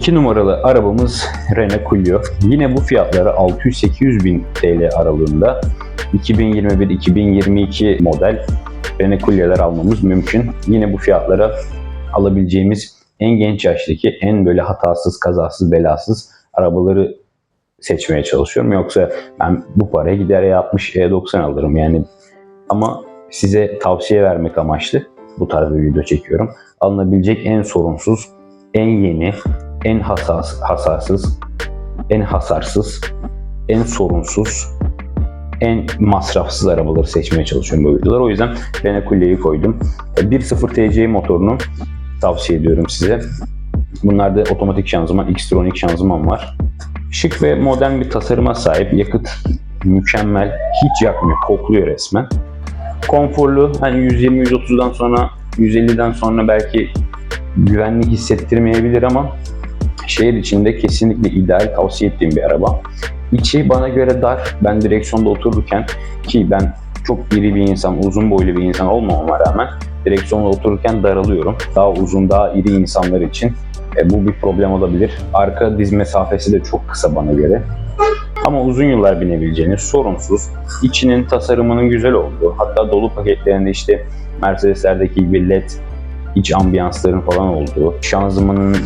2 numaralı arabamız Renault Clio. Yine bu fiyatları 600-800 bin TL aralığında 2021-2022 model Renault Clio'lar almamız mümkün. Yine bu fiyatlara alabileceğimiz en genç yaştaki en böyle hatasız, kazasız, belasız arabaları seçmeye çalışıyorum. Yoksa ben bu paraya gider E60, E90 alırım yani. Ama size tavsiye vermek amaçlı bu tarz bir video çekiyorum. Alınabilecek en sorunsuz, en yeni, en hassas, hasarsız, en hasarsız, en sorunsuz, en masrafsız arabaları seçmeye çalışıyorum bu videolar. O yüzden Clio'yu koydum. E, 1.0 TCI motorunu tavsiye ediyorum size. Bunlarda otomatik şanzıman, Xtronic şanzıman var. Şık ve modern bir tasarıma sahip. Yakıt mükemmel. Hiç yakmıyor. Kokluyor resmen. Konforlu. Hani 120-130'dan sonra 150'den sonra belki güvenli hissettirmeyebilir ama şehir içinde kesinlikle ideal tavsiye ettiğim bir araba. İçi bana göre dar. Ben direksiyonda otururken ki ben çok iri bir insan, uzun boylu bir insan olmamama rağmen direksiyonda otururken daralıyorum. Daha uzun, daha iri insanlar için e, bu bir problem olabilir. Arka diz mesafesi de çok kısa bana göre. Ama uzun yıllar binebileceğiniz sorunsuz, içinin tasarımının güzel olduğu, hatta dolu paketlerinde işte Mercedes'lerdeki gibi led iç ambiyansların falan olduğu, şanzımanın